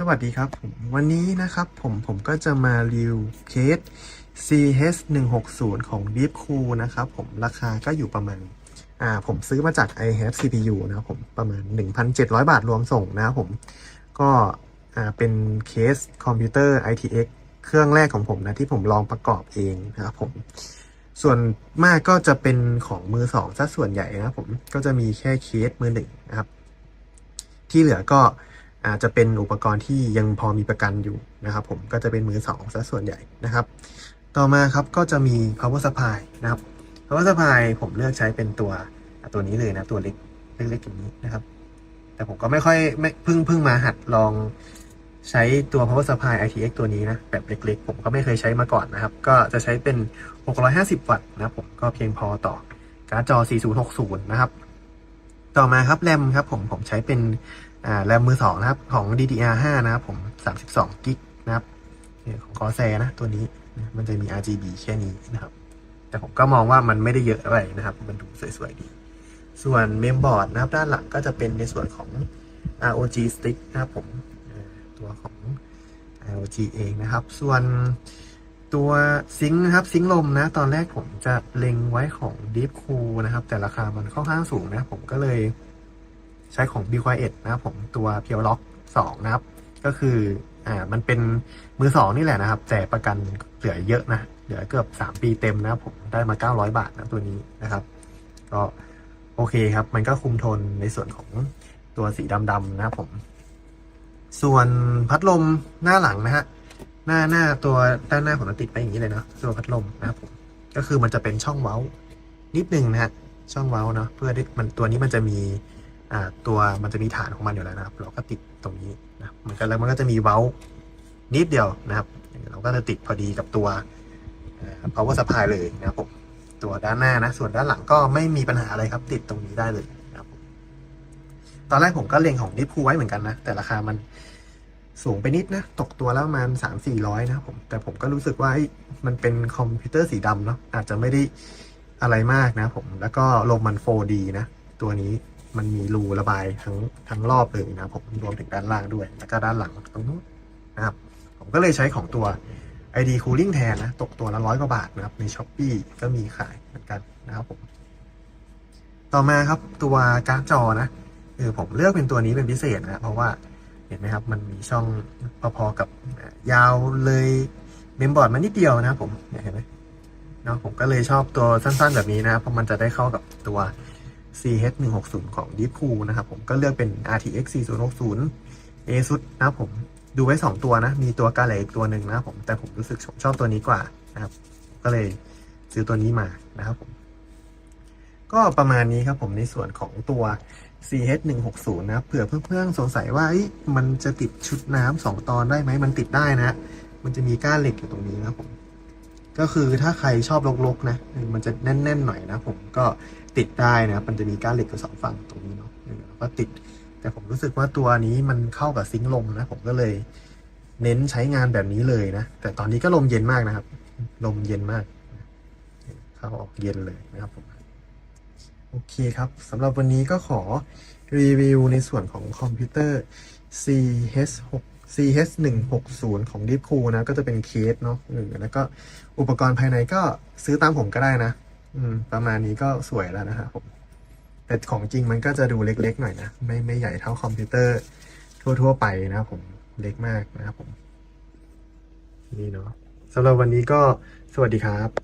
สวัสดีครับผมวันนี้นะครับผมผมก็จะมารีวิวเคส CS 1 6 0 ของ Deep Cool นะครับผมราคาก็อยู่ประมาณอ่าผมซื้อมาจาก i have CPU นะครับผมประมาณ 1,700 บาทรวมส่งนะครับผมก็อ่าเป็นเคสคอมพิวเตอร์ ITX เครื่องแรกของผมนะที่ผมลองประกอบเองนะครับผมส่วนมากก็จะเป็นของมือสองซะส่วนใหญ่นะครับผมก็จะมีแค่เคสมือหนึ่งนะครับ ที่เหลือก็ อาจจะเป็นอุปกรณ์ที่ยังพอมีประกันอยู่นะครับผมก็จะเป็นมือสองซะส่วนใหญ่นะครับ ต่อมาครับก็จะมี power supply นะครับ power supply ผมเลือกใช้เป็นตัวตัวนี้เลยนะตัวเล็กเล็กๆอย่างนี้นะครับ แต่ผมก็ไม่ค่อยไม่เพิ่งเพิ่งมาหัดลองใช้ตัว power supply ITX ตัวนี้นะแบบเล็กๆ ผมก็ไม่เคยใช้มาก่อนนะครับ ก็จะใช้เป็น 650 วัตต์นะครับผมก็เพียงพอต่อการ์ดจอ 4060 นะครับ ต่อมาครับแรมครับผมผมใช้เป็น อ่าแรมมือสองนะครับ ของ DDR5 นะครับผม32กิกนะครับเนี่ยของ Corsair นะตัวนี้มันจะมี RGB แค่นี้นะครับ แต่ผมก็มองว่ามันไม่ได้เยอะอะไรนะครับ มันดูสวยๆดี ส่วนเมมบอร์ดนะครับ ด้านหลังก็จะเป็นในส่วนของ ROG stick นะครับผมตัวของ ROG เองนะครับ ส่วนตัวซิงค์นะครับซิงค์ลมนะ ตอนแรกผมจะเล็งไว้ของ Deep Cool นะครับ แต่ราคามันค่อนข้างสูงนะ ผมก็เลย ใช้ของ b q u i e t นะครับผมตัว p u r e Lock 2 นะครับ ก็คืออ่ามันเป็นมือสองนี่แหละนะครับแต่ประกันเหลือเยอะนะเหลือเกือบ 3 ปีเต็มนะครับผมได้มา 900 บาทนะตัวนี้นะครับ ก็โอเคครับ มันก็คุมทนในส่วนของตัวสีดำๆนะครับผม ส่วนพัดลมหน้าหลังนะฮะหน้าหน้าตัวด้านหน้าผมจะติดไปอย่างนี้เลยเนาะตัวพัดลมนะครับผมก็คือมันจะเป็นช่องเว้านิดนึงนะฮะช่องเว้าเนาะเพื่อที่มันตัวนี้มันจะมี ตัวมันจะมีฐานของมันอยู่แล้วนะครับ เราก็ติดตรงนี้นะมันก็แล้วมันก็จะมีเว้านิดเดียวนะครับ เราก็จะติดพอดีกับตัวอ่า power supply เลยนะครับผมตัวด้านหน้านะ ส่วนด้านหลังก็ไม่มีปัญหาอะไรครับ ติดตรงนี้ได้เลยนะครับผมตอนแรกผมก็เล็งของดิพูไว้เหมือนกันนะ แต่ราคามันสูงไปนิดนะ ตกตัวแล้วประมาณสามสี่ร้อยนะผม แต่ผมก็รู้สึกว่ามันเป็นคอมพิวเตอร์สีดำเนาะอาจจะไม่ได้อะไรมากนะผมแล้วก็ลมมัน 4D นะ ตัวนี้ มันมีรูระบายทั้งทั้งรอบเลยนะผมรวมถึงด้านล่างด้วย แล้วก็ด้านหลังตรงนู้นนะครับ ผมก็เลยใช้ของตัว ID Cooling แทนนะ ตกตัวละร้อยกว่าบาทนะครับ ใน s h อ p e e ก็มีขายเหมือนกันนะครับผม ต่อมาครับตัวการ์ดจอนะเออผมเลือกเป็นตัวนี้เป็นพิเศษนะเพราะว่าเห็นไหมครับ มันมีช่องพอๆกับยาวเลยเมมบอร์ดมานิดเดียวนะครับผมเห็นไหมเนาะผมก็เลยชอบตัวสั้นๆแบบนี้นะเพราะมันจะได้เข้ากับตัว CH 1 6 0 ของ Deep Cool นะครับผมก็เลือกเป็น RTX 4060 ASUS นะครับผมดูไว้ 2 ตัวนะ มีตัวกาเลอีกตัวหนึ่งนะครับผมแต่ผมรู้สึกชอบตัวนี้กว่านะครับ ก็เลยซื้อตัวนี้มานะครับผมก็ประมาณนี้ครับผมในส่วนของตัว CH 1 6 0 นะครับเผื่อเพื่อนๆสงสัยว่ามันจะติดชุดน้ำสองตอนได้ไหมมันติดได้นะ มันจะมีก้านเหล็กอยู่ตรงนี้นะครับผม ก็คือถ้าใครชอบลกๆนะมันจะแน่นๆหน่อยนะ ผมก็ติดได้นะ มันจะมีก้านเหล็กอยู่สองฝั่งตรงนี้เนาะแล้วก็ติด แต่ผมรู้สึกว่าตัวนี้มันเข้ากับซิงค์ลมนะ ผมก็เลยเน้นใช้งานแบบนี้เลยนะ แต่ตอนนี้ก็ลมเย็นมากนะครับ ลมเย็นมาก เข้าออกเย็นเลยนะครับผม โอเคครับสำหรับวันนี้ก็ขอรีวิวในส่วนของคอมพิวเตอร์ CH6 CH160 ของ Deep Cool นะ ก็จะเป็นเคสเนาะเออแล้วก็อุปกรณ์ภายในก็ซื้อตามผมก็ได้นะ อืม ประมาณนี้ก็สวยแล้วนะครับผม แต่ของจริงมันก็จะดูเล็กๆหน่อยนะ ไม่ไม่ใหญ่เท่าคอมพิวเตอร์ ทั่วๆไปนะครับผมเล็กมากนะครับผม นี่เนาะสำหรับวันนี้ก็สวัสดีครับ